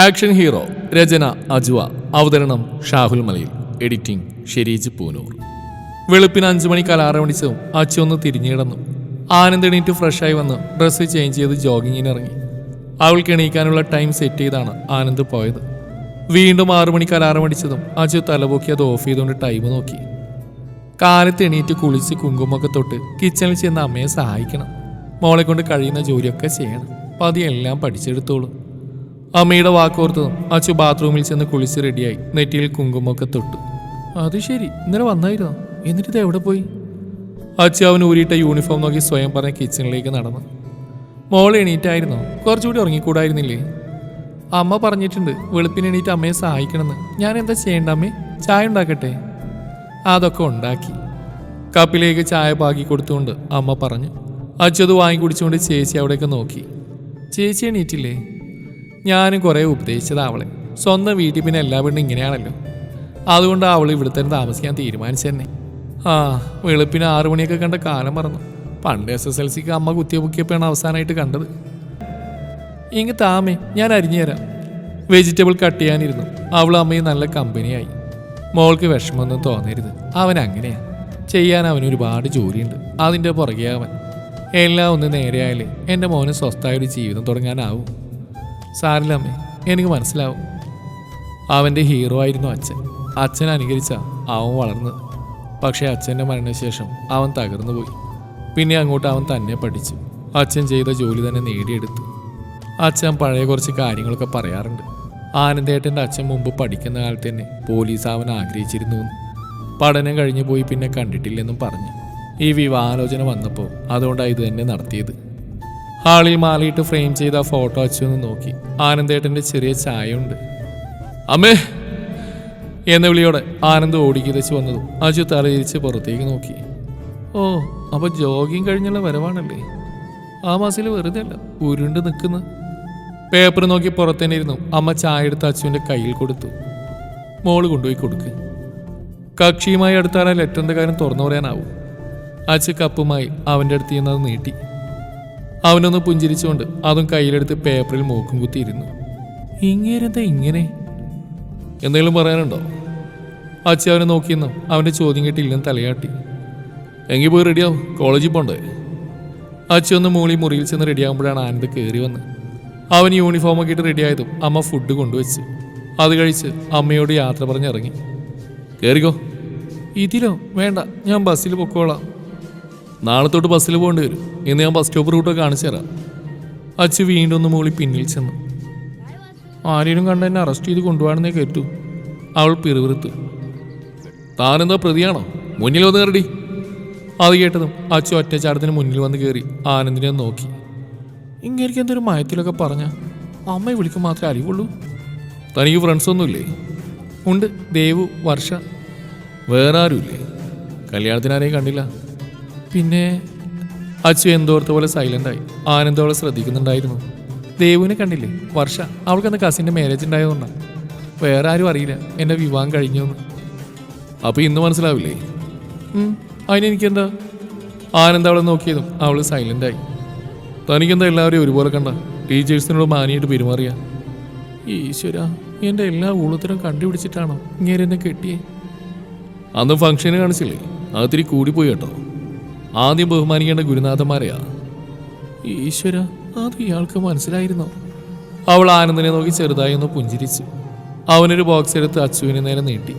Action hero രചന അജുവ. അവതരണം Shahul Malayil. Editing Sherij Poonoor. വെളുപ്പിന് അഞ്ചു മണിക്ക് അലാറം അച്ഛ ഒന്ന് തിരിഞ്ഞിടന്നു ആനന്ദ് എണീറ്റ് ഫ്രഷായി വന്ന് ഡ്രസ്സ് ചേഞ്ച് ചെയ്ത് ജോഗിങ്ങിന് ഇറങ്ങി. അവൾക്ക് എണീക്കാനുള്ള ടൈം സെറ്റ് ചെയ്താണ് ആനന്ദ് പോയത്. വീണ്ടും ആറു മണിക്ക് അലാറം അടിച്ചതും അച്ചു തലപൊക്കി അത് ഓഫ് ചെയ്തുകൊണ്ട് ടൈം നോക്കി. കാലത്ത് എണീറ്റ് കുളിച്ച് കുങ്കുമൊക്കെ തൊട്ട് കിച്ചണിൽ ചെന്ന് അമ്മയെ സഹായിക്കണം. മോളെ കൊണ്ട് കഴിയുന്ന ജോലിയൊക്കെ ചെയ്യണം. പതി എല്ലാം പഠിച്ചെടുത്തോളൂ. അമ്മയുടെ വാക്കോർത്തതും അച്ചു ബാത്റൂമിൽ ചെന്ന് കുളിച്ച് റെഡിയായി നെറ്റിയിൽ കുങ്കുമൊക്കെ തൊട്ടു. അത് ശരി ഇന്നലെ വന്നായിരുന്നോ? എന്നിട്ട് ഇത് എവിടെ പോയി? അച്ചു അവൻ ഊരിയിട്ട യൂണിഫോം നോക്കി സ്വയം പറഞ്ഞ കിച്ചണിലേക്ക് നടന്നു. മോൾ എണീറ്റായിരുന്നോ? കുറച്ചുകൂടി ഉറങ്ങിക്കൂടായിരുന്നില്ലേ? അമ്മ പറഞ്ഞിട്ടുണ്ട് വെളുപ്പിന് എണീറ്റ് അമ്മയെ സഹായിക്കണമെന്ന്. ഞാൻ എന്താ ചെയ്യേണ്ട അമ്മേ? ചായ ഉണ്ടാക്കട്ടെ? അതൊക്കെ ഉണ്ടാക്കി. കപ്പിലേക്ക് ചായ പാകി കൊടുത്തുകൊണ്ട് അമ്മ പറഞ്ഞു. അച്ചത് വാങ്ങി കുടിച്ചുകൊണ്ട് ചേച്ചി അവിടെയൊക്കെ നോക്കി. ചേച്ചി എണീറ്റില്ലേ? ഞാനും കുറേ ഉപദേശിച്ചത് അവളെ. സ്വന്തം വീട്ടിൽ പിന്നെ എല്ലാ പെണ്ണും ഇങ്ങനെയാണല്ലോ. അതുകൊണ്ട് അവൾ ഇവിടെ തന്നെ താമസിക്കാൻ തീരുമാനിച്ചെന്നെ ആ വെളുപ്പിന് ആറു മണിയൊക്കെ കണ്ട കാലം മറന്നു. പണ്ട് എസ് എസ് എൽ സിക്ക് അമ്മ കുത്തിയ പൊക്കിയപ്പോഴാണ് അവസാനമായിട്ട് കണ്ടത്. ഇങ്ങ് താമേ ഞാൻ അരിഞ്ഞു തരാം. വെജിറ്റബിൾ കട്ട് ചെയ്യാനിരുന്നു. അവൾ അമ്മയും നല്ല കമ്പനിയായി. മോൾക്ക് വിഷമമൊന്നും തോന്നരുത്. അവൻ അങ്ങനെയാ. ചെയ്യാൻ അവൻ ഒരുപാട് ജോലിയുണ്ട്. അതിന്റെ പുറകെ അവൻ. എല്ലാം ഒന്ന് നേരെയായാലേ എന്റെ മോന് സ്വസ്ഥമായ ഒരു ജീവിതം തുടങ്ങാനാവും. സാരില്ല അമ്മേ എനിക്ക് മനസ്സിലാവും. അവന്റെ ഹീറോ ആയിരുന്നു അച്ഛൻ. അച്ഛൻ അനുകരിച്ച അവൻ വളർന്നത് പക്ഷേ അച്ഛന്റെ മരണശേഷം അവൻ തകർന്നു പോയി. പിന്നെ അങ്ങോട്ട് അവൻ തന്നെ പഠിച്ചു. അച്ഛൻ ചെയ്ത ജോലി തന്നെ നേടിയെടുത്തു. അച്ഛൻ പഴയ കുറച്ച് കാര്യങ്ങളൊക്കെ പറയാറുണ്ട്. ആനന്ദേട്ടന്റെ അച്ഛൻ മുമ്പ് പഠിക്കുന്ന കാലത്ത് തന്നെ പോലീസ് അവൻ ആഗ്രഹിച്ചിരുന്നു. പഠനം കഴിഞ്ഞു പോയി പിന്നെ കണ്ടിട്ടില്ലെന്നും പറഞ്ഞു. ഈ വിവാഹാലോചന വന്നപ്പോൾ അതുകൊണ്ടാണ് ഇത് തന്നെ നടത്തിയത്. ഹാളിൽ മാലയിട്ട് ഫ്രെയിം ചെയ്ത ഫോട്ടോ അച്ചു ഒന്ന് നോക്കി. ആനന്ദേട്ടന്റെ ചെറിയ ചായയുണ്ട്. അമ്മേ! എന്ന വിളിയോടെ ആനന്ദ് ഓടിക്കിതച്ച് വന്നതും. അജു തലയിരിച്ച് പുറത്തേക്ക് നോക്കി. ഓ അപ്പൊ ജോഗിങ് കഴിഞ്ഞുള്ള വരവാണല്ലേ? ആ മാസിൽ വെറുതെ അല്ല ഉരുണ്ട് നിൽക്കുന്ന. പേപ്പർ നോക്കി പുറത്തേനെ ഇരുന്നു. അമ്മ ചായ എടുത്ത് അച്ഛന്റെ കയ്യിൽ കൊടുത്തു. മോൾ കൊണ്ടുപോയി കൊടുക്ക്. കക്ഷിയുമായി അടുത്താൽ ലെറ്ററിന്റെ കാര്യം തുറന്നു പറയാനാവും. അച്ചു കപ്പുമായി അവന്റെ അടുത്ത് ചെന്നത് നീട്ടി. അവനൊന്ന് പുഞ്ചിരിച്ചുകൊണ്ട് അതും കയ്യിലെടുത്ത് പേപ്പറിൽ മൂക്കും കുത്തിയിരുന്നു. ഇങ്ങേരെന്താ ഇങ്ങനെ? എന്തെങ്കിലും പറയാനുണ്ടോ? അച്ഛ അവനെ നോക്കിയെന്നു അവന്റെ ചോദ്യം കേട്ടില്ലെന്ന് തലയാട്ടി. എങ്കിൽ പോയി റെഡിയാവും കോളേജിൽ പോണ്ടേ? അച്ഛ ഒന്ന് മൂളി മുറിയിൽ ചെന്ന് റെഡിയാകുമ്പോഴാണ് ആനന്ദ് കയറി വന്ന്. അവൻ യൂണിഫോമൊക്കെ ഇട്ട് റെഡിയായതും അമ്മ ഫുഡ് കൊണ്ടുവച്ച്. അത് കഴിച്ച് അമ്മയോട് യാത്ര പറഞ്ഞിറങ്ങി കയറിക്കോ ഇതിലോ? വേണ്ട. ഞാൻ ബസ്സിൽ പൊക്കോളാം. നാളെ തൊട്ട് ബസ്സിൽ പോകേണ്ടി വരും. ഇന്ന് ഞാൻ ബസ് സ്റ്റോപ്പ് റൂട്ടൊക്കെ കാണിച്ചു തരാം. അച്ഛ വീണ്ടും ഒന്ന് മൂളി പിന്നിൽ ചെന്നു. ആരെയും കണ്ട് എന്നെ അറസ്റ്റ് ചെയ്ത് കൊണ്ടുപോകണമെന്നേ കേട്ടു അവൾ പിറുവിറുത്തു താനെന്താ പ്രതിയാണോ? മുന്നിൽ വന്ന് കയറി അത് കേട്ടതും അച്ചു ഒറ്റച്ചാടത്തിന് മുന്നിൽ വന്ന് കയറി ആനന്ദിനെ നോക്കി. ഇങ്ങനെ എന്തൊരു മയത്തിലൊക്കെ പറഞ്ഞ? അമ്മയെ വിളിക്കും മാത്രമേ അറിയുള്ളൂ തനിക്ക് ഫ്രണ്ട്സ് ഒന്നുമില്ലേ? ഉണ്ട്. ദേവു വർഷ. വേറെ ആരുമില്ലേ? കല്യാണത്തിന് ആരെയും കണ്ടില്ല. പിന്നെ അച്ചു എന്തോർത്ത പോലെ സൈലന്റായി ആനന്ദ് അവളെ ശ്രദ്ധിക്കുന്നുണ്ടായിരുന്നു. ദേവുവിനെ കണ്ടില്ലേ? വർഷ അവൾക്കന്ന് കസിന്റെ മാരേജ് ഉണ്ടായതുകൊണ്ടാണ് വേറെ ആരും അറിയില്ല. എന്റെ വിവാഹം കഴിഞ്ഞു എന്ന്. അപ്പോൾ ഇന്ന് മനസ്സിലാവില്ലേ? അതിനെനിക്കെന്താ ആനന്ദ് അവളെ നോക്കിയതും അവൾ സൈലന്റായി തനിക്കെന്താ എല്ലാവരെയും ഒരുപോലെ കണ്ട? ടീച്ചേഴ്സിനോട് മാനിയായിട്ട് പെരുമാറിയ. ഈശ്വര എന്റെ എല്ലാ ഊളത്തിനും കണ്ടുപിടിച്ചിട്ടാണോ ഇങ്ങനെ എന്നെ കെട്ടിയേ? അന്ന് ഫംഗ്ഷന് കാണിച്ചില്ലേ? അതിരി കൂടിപ്പോയി കേട്ടോ. ആദ്യം ബഹുമാനിക്കേണ്ട ഗുരുനാഥന്മാരെയാ? ഈശ്വര അത് ഇയാൾക്ക് മനസ്സിലായിരുന്നോ? അവൾ ആനന്ദനെ നോക്കി ചെറുതായി ഒന്ന് പുഞ്ചിരിച്ചു. അവനൊരു ബോക്സ് എടുത്ത് അച്ചുവിന് നേരെ നീട്ടി.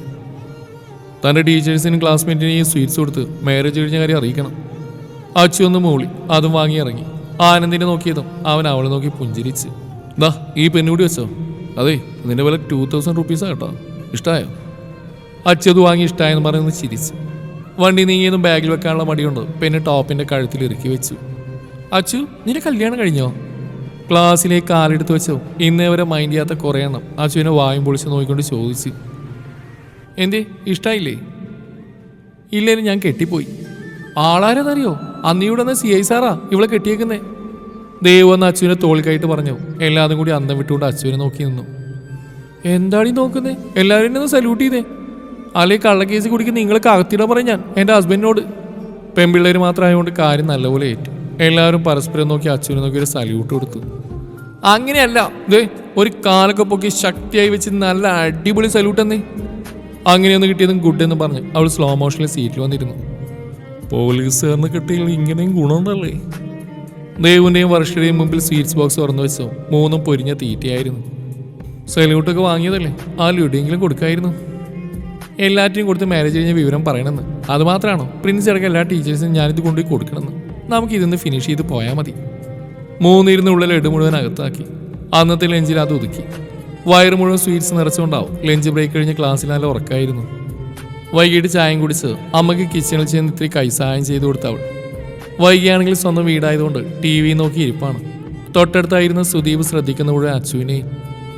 തന്റെ ടീച്ചേഴ്സിനും ക്ലാസ്മേറ്റിനെയും സ്വീറ്റ്സ് കൊടുത്ത് മാരേജ് കഴിഞ്ഞ കാര്യം അറിയിക്കണം. അച്ചു ഒന്ന് മൂളി അതും വാങ്ങി ഇറങ്ങി. ആനന്ദിനെ നോക്കിയതും അവൻ അവളെ നോക്കി പുഞ്ചിരിച്ച്. ദാ ഈ പെണ്ണുകൂടി വെച്ചോ. അതെ നിന്റെ വില ടൂ തൗസൻഡ് റുപ്പീസാ കേട്ടോ. ഇഷ്ടമായോ അച്ചത് വാങ്ങി ഇഷ്ടമായെന്ന് പറഞ്ഞ് ചിരിച്ചു. വണ്ടി നീങ്ങിയതും ബാഗിൽ വെക്കാനുള്ള മടിയുണ്ട്. പിന്നെ ടോപ്പിന്റെ കഴുത്തിൽ ഇറുക്കി വെച്ചു. അച്ചു നിന്റെ കല്യാണം കഴിഞ്ഞോ? ക്ലാസ്സിലേക്ക് കാലെടുത്ത് വെച്ചോ. ഇന്നേ വരെ മൈൻഡ് ചെയ്യാത്ത കുറേ എണ്ണം. അച്ചുവിനെ വായും പൊളിച്ച് നോക്കിക്കൊണ്ട് ചോദിച്ചു. എന്തേ ഇഷ്ടായില്ലേ? ഇല്ലേലും ഞാൻ കെട്ടിപ്പോയി. ആളാരെന്നറിയോ? അന്ന് ഇവിടെ നിന്ന് സി ഐ സാറാ ഇവളെ കെട്ടിയേക്കുന്നേ. ദൈവമെന്ന് അച്ചുവിനെ തോളിക്കായിട്ട് പറഞ്ഞു. എല്ലാതും കൂടി അന്തം വിട്ടുകൊണ്ട് അച്ചുവിനെ നോക്കി നിന്നു. എന്താണീ നോക്കുന്നേ? എല്ലാവരും സല്യൂട്ട് ചെയ്തേ. അല്ലെ കള്ളക്കേസ് കുടിക്കുന്ന നിങ്ങൾക്ക് അകത്തിട പറയും ഞാൻ. എന്റെ ഹസ്ബൻഡിനോട് പെൺപിള്ളേർ മാത്രമായതുകൊണ്ട് കാര്യം നല്ലപോലെ ഏറ്റു. എല്ലാവരും പരസ്പരം നോക്കി അച്ഛനെ നോക്കി ഒരു സല്യൂട്ട് കൊടുത്തു. അങ്ങനെയല്ല. ദേ ഒരു കാലൊക്കെ പൊക്കി ശക്തിയായി വെച്ച് നല്ല അടിപൊളി സല്യൂട്ട് എന്നേ അങ്ങനെയൊന്ന് കിട്ടിയതും ഗുഡ് എന്ന് പറഞ്ഞ് അവൾ സ്ലോ മോഷനിൽ സീറ്റിൽ വന്നിരുന്നു. പോലീസുകാരന് കിട്ടിയാൽ ഇങ്ങനെയും ഗുണമുണ്ടല്ലേ? ദേവിന്റെയും വർഷയുടെയും മുമ്പിൽ സ്വീറ്റ്സ് ബോക്സ് തുറന്നു വെച്ചോ മൂന്നും പൊരിഞ്ഞ തീറ്റയായിരുന്നു. സല്യൂട്ടൊക്കെ വാങ്ങിയതല്ലേ? ആ ലുഡിയെങ്കിലും കൊടുക്കായിരുന്നു. എല്ലാറ്റിനും കൊടുത്ത് മാരേജ് കഴിഞ്ഞ വിവരം പറയണമെന്ന്. അത് മാത്രമാണോ? പ്രിൻസ് അടക്കം എല്ലാ ടീച്ചേഴ്സിനും ഞാനിത് കൊണ്ടുപോയി കൊടുക്കണമെന്ന്. നമുക്ക് ഇതൊന്ന് ഫിനിഷ് ചെയ്ത് പോയാൽ മതി. മൂന്നിരുന്ന് ഉള്ളിൽ ലഡു മുഴുവൻ അകത്താക്കി. അന്നത്തെ ലഞ്ചിൽ അത് ഒതുക്കി. വയറ് മുഴുവൻ സ്വീറ്റ്സ് നിറച്ചുകൊണ്ടാവും. ലഞ്ച് ബ്രേക്ക് കഴിഞ്ഞ് ക്ലാസ്സിൽ നല്ല ഉറക്കായിരുന്നു. വൈകിട്ട് ചായം കുടിച്ച് അമ്മയ്ക്ക് കിച്ചണിൽ ചെന്ന് ഇത്തിരി കൈസഹായം ചെയ്തു കൊടുത്തവൾ വൈകിയാണെങ്കിൽ സ്വന്തം വീടായതുകൊണ്ട് ടി വി നോക്കി ഇരിപ്പാണ്. തൊട്ടടുത്തായിരുന്ന സുദീപ് ശ്രദ്ധിക്കുന്ന മുഴുവൻ അച്ചുവിനെ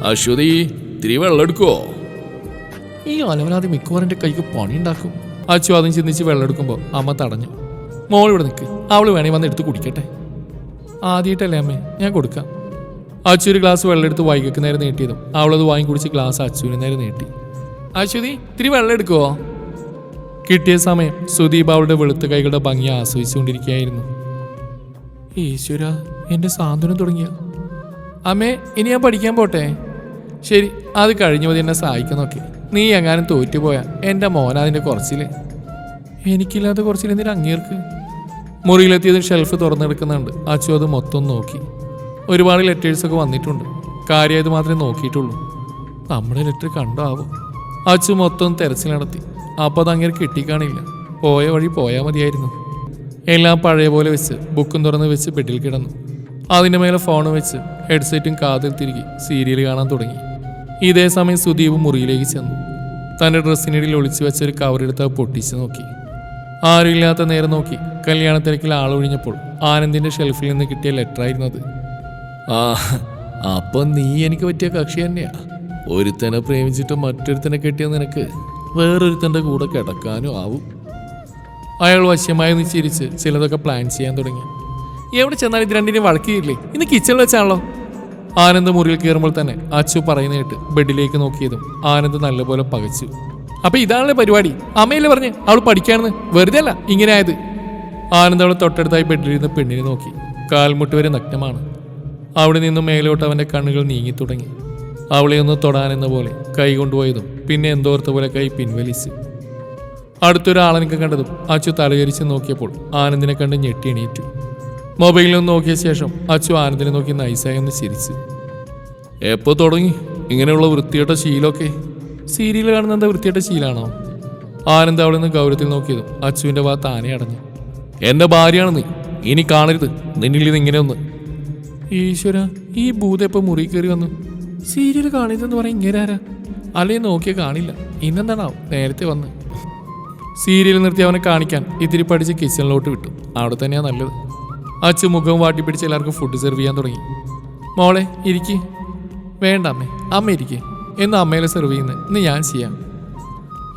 അശ്വതി ഇത്തിരി വെള്ളം എടുക്കുവോ? ഈ അലവനാദി മിക്കവാറിന്റെ കൈക്ക് പണിയുണ്ടാക്കും. അച്ചു അതും ചിന്തിച്ച് വെള്ളം എടുക്കുമ്പോൾ അമ്മ തടഞ്ഞു. മോൾ ഇവിടെ നിൽക്ക് അവൾ വേണേ വന്ന് എടുത്ത് കുടിക്കട്ടെ. ആദ്യമായിട്ടല്ലേ അമ്മേ? ഞാൻ കൊടുക്കാം. അച്ചു ഒരു ഗ്ലാസ് വെള്ളം എടുത്ത് വൈകക്ക് നേരെ നീട്ടിയതും അവളത് വാങ്ങി കുടിച്ച് ഗ്ലാസ് അച്ചുവിന് നേരെ നീട്ടി. അശ്വതി ഇത്തിരി വെള്ളം എടുക്കുവോ? കിട്ടിയ സമയം സുദീപ് അവളുടെ വെളുത്ത കൈകളുടെ ഭംഗി ആസ്വദിച്ചുകൊണ്ടിരിക്കുകയായിരുന്നു. ഈശ്വര എന്റെ സാന്ത്വനം തുടങ്ങിയ? അമ്മേ ഇനി ഞാൻ പഠിക്കാൻ പോട്ടെ. ശരി അത് കഴിഞ്ഞു മതി എന്നെ സഹായിക്കുന്നൊക്കെ നീ എങ്ങാനും തോറ്റുപോയാ? എന്റെ മോൻ അതിന്റെ കുറച്ചിൽ എനിക്കില്ലാത്ത കുറച്ചിൽ എന്തിനാ അങ്ങേർക്ക്? മുറിയിലെത്തിയത് ഷെൽഫ് തുറന്നെടുക്കുന്നുണ്ട്. അച്ചു അത് മൊത്തം നോക്കി. ഒരുപാട് ലെറ്റേഴ്സൊക്കെ വന്നിട്ടുണ്ട്. കാര്യമായത് മാത്രമേ നോക്കിയിട്ടുള്ളൂ. നമ്മുടെ ലെറ്റർ കണ്ടോ ആവും? അച്ചു മൊത്തം തെരച്ചിൽ നടത്തി. അപ്പോൾ അത് അങ്ങനെ കിട്ടിക്കാണില്ല. പോയ വഴി പോയാൽ മതിയായിരുന്നു. എല്ലാം പഴയ പോലെ വെച്ച് ബുക്കും തുറന്ന് വെച്ച് ബെഡിൽ കിടന്നു. അതിന്റെ മേലെ ഫോൺ വെച്ച് ഹെഡ്സെറ്റും കാതിൽ തിരികെ സീരിയൽ കാണാൻ തുടങ്ങി. ഇതേ സമയം സുദീപ് മുറിയിലേക്ക് ചെന്നു. തന്റെ ഡ്രസ്സിനിടയിൽ ഒളിച്ചു വെച്ച ഒരു കവറെടുത്ത് പൊട്ടിച്ച് നോക്കി. ആരുമില്ലാത്ത നേരം നോക്കി കല്യാണ തിരക്കിൽ ആളൊഴിഞ്ഞപ്പോൾ ആനന്ദിന്റെ ഷെൽഫിൽ നിന്ന് കിട്ടിയ ലെറ്റർ ആയിരുന്നു അത്. ആ അപ്പം നീ എനിക്ക് പറ്റിയ കക്ഷി തന്നെയാ. ഒരുത്തനെ പ്രേമിച്ചിട്ട് മറ്റൊരുത്തനെ കെട്ടിയ നിനക്ക് വേറൊരുത്തന്റെ കൂടെ കിടക്കാനും ആവും. അയാൾ വശ്യമായി ഒന്ന് ചിരിച്ച് ചിലതൊക്കെ പ്ലാൻ ചെയ്യാൻ തുടങ്ങി. എവിടെ ചെന്നാൽ ഇത് രണ്ടിനെയും വഴക്കിയില്ലേ ഇന്ന് കിച്ചണിൽ വെച്ചാണല്ലോ. ആനന്ദ് മുറിയിൽ കയറുമ്പോൾ തന്നെ അച്ചു പറയുന്ന കേട്ട് ബെഡിലേക്ക് നോക്കിയതും ആനന്ദ് നല്ലപോലെ പകച്ചു. അപ്പൊ ഇതാണല്ലേ പരിപാടി? അമ്മയല്ലേ പറഞ്ഞ് അവൾ പഠിക്കാണെന്ന്? വെറുതെ അല്ല ഇങ്ങനെ ആയത്? ആനന്ദ് അവളെ തൊട്ടടുത്തായി ബെഡിലിരുന്ന് പെണ്ണിനെ നോക്കി. കാൽമുട്ട് വരെ നഗ്നമാണ്. അവിടെ നിന്നും മേലോട്ട് അവന്റെ കണ്ണുകൾ നീങ്ങി തുടങ്ങി. അവളെ ഒന്ന് തൊടാനെന്ന പോലെ കൈ കൊണ്ടുപോയതും പിന്നെ എന്തോർത്ത പോലെ കൈ പിൻവലിച്ചു. അടുത്തൊരാളെനിക്ക് കണ്ടതും അച്ചു തലകരിച്ച് നോക്കിയപ്പോൾ ആനന്ദിനെ കണ്ട് ഞെട്ടി എണീറ്റു. മൊബൈലിൽ ഒന്ന് നോക്കിയ ശേഷം അച്ചു ആനന്ദിനെ നോക്കി നൈസായി ഒന്ന് ചിരിച്ചു. എപ്പോൾ തുടങ്ങി? ഇങ്ങനെയുള്ള വൃത്തിയുടെ ശീലമൊക്കെ. സീരിയൽ കാണുന്ന എന്താ വൃത്തിയുടെ ശീലാണോ? ആനന്ദ് അവിടെ നിന്ന് ഗൗരവത്തിൽ നോക്കിയതും അച്ചുവിന്റെ വാ താനെ അടഞ്ഞു. എന്റെ ഭാര്യയാണ് നീ. ഇനി കാണരുത്. നിന്നിൽ ഇത് ഇങ്ങനെയൊന്ന്. ഈശ്വര ഈ ഭൂത മുറി കയറി വന്നു? സീരിയൽ കാണരുതെന്ന് പറയാൻ ഇങ്ങനെ ആരാ? അല്ലേ നോക്കിയാൽ കാണില്ല. ഇന്നെന്താണാവും? നേരത്തെ വന്ന്. സീരിയൽ നിർത്തി അവനെ കാണിക്കാൻ ഇത്തിരി പഠിച്ച് കിച്ചണിലോട്ട് വിട്ടു. അവിടെ തന്നെയാണ് നല്ലത്. അച്ഛൻ മുഖം വാട്ടി പിടിച്ച് എല്ലാവർക്കും ഫുഡ് സെർവ് ചെയ്യാൻ തുടങ്ങി. മോളെ ഇരിക്ക്. വേണ്ട അമ്മേ അമ്മ ഇരിക്കേ. എന്ന് അമ്മയിലെ സെർവ് ചെയ്യുന്നത് ഇന്ന് ഞാൻ ചെയ്യാം.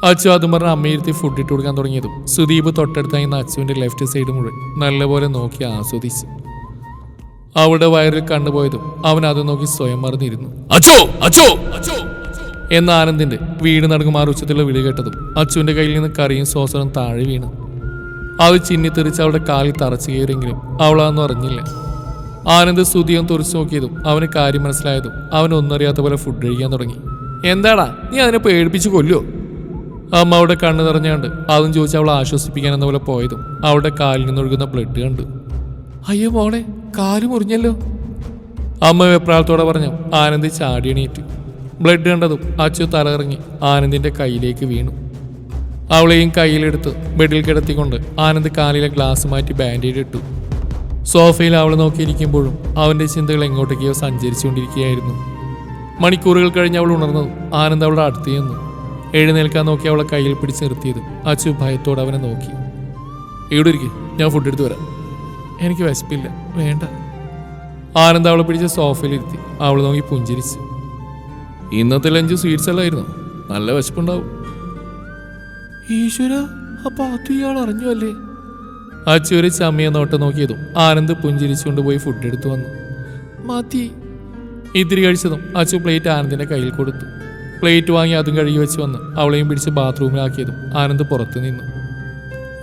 അച്ചു അതും പറഞ്ഞ് അമ്മയിരുത്തി ഫുഡ് ഇട്ട് കൊടുക്കാൻ തുടങ്ങിയതും സുദീപ് തൊട്ടടുത്തായി അച്ചുവിന്റെ ലെഫ്റ്റ് സൈഡ് മുഴുവൻ നല്ലപോലെ നോക്കി ആസ്വദിച്ചു. അവളുടെ വയറിൽ കണ്ടുപോയതും അവൻ അത് നോക്കി സ്വയം മറന്നിരുന്നു. അച്ചോ അച്ചോ അച്ചോ എന്ന ആനന്ദിന്റെ വീട് നടക്കുമാർ ഉച്ചത്തിലുള്ള വിളി കേട്ടതും അച്ചുവിന്റെ കയ്യിൽ നിന്ന് കറിയും സോസറും താഴെ വീണു. അത് ചിന്നിത്തെറിച്ച് അവളുടെ കാലിൽ തറച്ചു കയറിയെങ്കിലും അവളതൊന്നും അറിഞ്ഞില്ല. ആനന്ദ് സ്തുതിയും തുറച്ചു നോക്കിയതും അവന് കാര്യം മനസ്സിലായതും അവൻ ഒന്നറിയാത്ത പോലെ ഫുഡ് കഴിക്കാൻ തുടങ്ങി. എന്താടാ? നീ അതിനെ പേടിപ്പിച്ച് കൊല്ലോ അമ്മ അവിടെ കണ്ണു നിറഞ്ഞാണ്ട് അതും ചോദിച്ച് അവളെ ആശ്വസിപ്പിക്കാൻ എന്ന പോലെ പോയതും അവളുടെ കാലിൽ നിന്നൊഴുകുന്ന ബ്ലഡ് കണ്ടു. അയ്യോ മോളെ കാൽ മുറിഞ്ഞല്ലോ. അമ്മ വെപ്രാളത്തോടെ പറഞ്ഞു ആനന്ദ് ചാടി എണീറ്റു. ബ്ലഡ് കണ്ടതും അച്ചു തലകറങ്ങി ആനന്ദിന്റെ കയ്യിലേക്ക് വീണു. അവളെയും കയ്യിലെടുത്ത് ബെഡിൽ കിടത്തിക്കൊണ്ട് ആനന്ദ് കാലിലെ ഗ്ലാസ് മാറ്റി ബാൻഡേഡ് ഇട്ടു. സോഫയിൽ അവൾ നോക്കിയിരിക്കുമ്പോഴും അവന്റെ ചിന്തകൾ എങ്ങോട്ടേക്കോ സഞ്ചരിച്ചുകൊണ്ടിരിക്കുകയായിരുന്നു. മണിക്കൂറുകൾ കഴിഞ്ഞ് അവൾ ഉണർന്നതും ആനന്ദ് അവളുടെ അടുത്ത് ചെന്നു. എഴുന്നേൽക്കാൻ നോക്കി അവളെ കയ്യിൽ പിടിച്ച് നിർത്തിയത് അച്ചു ഭയത്തോടെ അവനെ നോക്കി. ഇവിടെ ഇരിക്കും? ഞാൻ ഫുഡ് എടുത്തു വരാം. എനിക്ക് വിശപ്പില്ല. വേണ്ട. ആനന്ദ് അവളെ പിടിച്ച് സോഫയിലിരുത്തി അവൾ നോക്കി പുഞ്ചിരിച്ചു. ഇന്നത്തെ ലഞ്ച് സ്വീറ്റ്സ് അല്ലായിരുന്നു? നല്ല വിശപ്പുണ്ടാവും. ഈശ്വര അപ്പൊ അത് ഇയാൾ അറിഞ്ഞു അല്ലേ അച്ചൂരി ചമ്മിയെ നോട്ട് നോക്കിയതും ആനന്ദ് പുഞ്ചിരിച്ചുകൊണ്ട് പോയി ഫുഡ് എടുത്തു വന്നു. മതി ഇത്തിരി കഴിച്ചതും അച്ചു പ്ലേറ്റ് ആനന്ദിന്റെ കയ്യിൽ കൊടുത്തു. പ്ലേറ്റ് വാങ്ങി അതും കഴുകി വെച്ച് വന്ന് അവളെയും പിടിച്ച് ബാത്റൂമിലാക്കിയതും ആനന്ദ് പുറത്തു നിന്നു.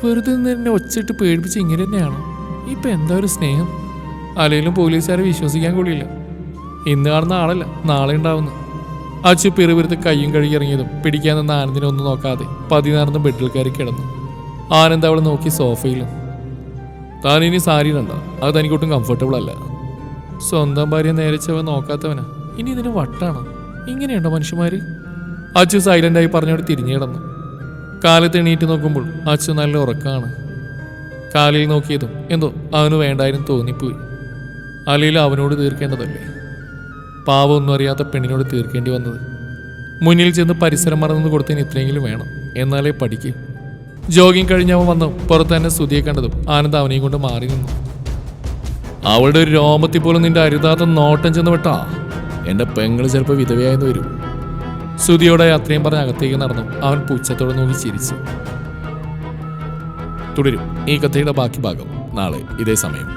വെറുതെ നിന്ന് എന്നെ ഒച്ചിട്ട് പേടിപ്പിച്ച് ഇങ്ങനെ തന്നെയാണ്? ഇപ്പൊ എന്താ ഒരു സ്നേഹം? അല്ലെങ്കിലും പോലീസുകാരെ വിശ്വസിക്കാൻ കൂടിയില്ല. ഇന്ന് കാണുന്ന ആളല്ല നാളെ ഉണ്ടാവുന്നു. അച്ചു പിറുപിരുത്ത് കയ്യും കഴുകി ഇറങ്ങിയതും പിടിക്കാൻ നിന്ന ആനന്ദിനെ ഒന്നും നോക്കാതെ പതിനാറിന് ബെഡിൽ കയറി കിടന്നു. ആനന്ദ് അവളെ നോക്കി സോഫയിലും താൻ ഇനി സാരി ഇടണ്ട. അത് തനിക്കൊട്ടും കംഫർട്ടബിൾ അല്ല. സ്വന്തം ഭാര്യ നേരച്ചവൻ നോക്കാത്തവനാ. ഇനി ഇതിന് വട്ടാണോ? ഇങ്ങനെയുണ്ടോ മനുഷ്യന്മാര്? അച്ചു സൈലന്റായി പറഞ്ഞോട് തിരിഞ്ഞു കിടന്നു. കാലത്ത് എണീറ്റ് നോക്കുമ്പോൾ അച്ചു നല്ല ഉറക്കമാണ് കാലിൽ നോക്കിയതും എന്തോ അവന് വേണ്ടായിരുന്നു തോന്നിപ്പോയി. അല്ലെങ്കിൽ അവനോട് തീർക്കേണ്ടതല്ലേ? പാവം ഒന്നും അറിയാത്ത പെണ്ണിനോട് തീർക്കേണ്ടി വന്നത്. മുന്നിൽ ചെന്ന് പരിസരം മറന്നു കൊടുത്തതിന് ഇത്രയെങ്കിലും വേണം. എന്നാലേ പഠിക്കൂ. ജോഗിങ് കഴിഞ്ഞവൻ വന്നു പുറത്ത് തന്നെ സ്തുതിയെ കണ്ടതും ആനന്ദ് അവനെയും കൊണ്ട് മാറി നിന്നു. അവളുടെ ഒരു രോമത്തിൽ പോലും നിന്റെ അരുതാത്ത നോട്ടം ചെന്ന് വിട്ടാ. എന്റെ പെങ്ങൾ ചിലപ്പോൾ വിധവയായെന്ന് വരും. സ്തുതിയോടെ അത്രയും പറഞ്ഞ് അകത്തേക്ക് നടന്നു. അവൻ പുച്ഛത്തോടെ നോക്കി ചിരിച്ചു. തുടരും. ഈ കഥയുടെ ബാക്കി ഭാഗം നാളെ ഇതേ സമയം.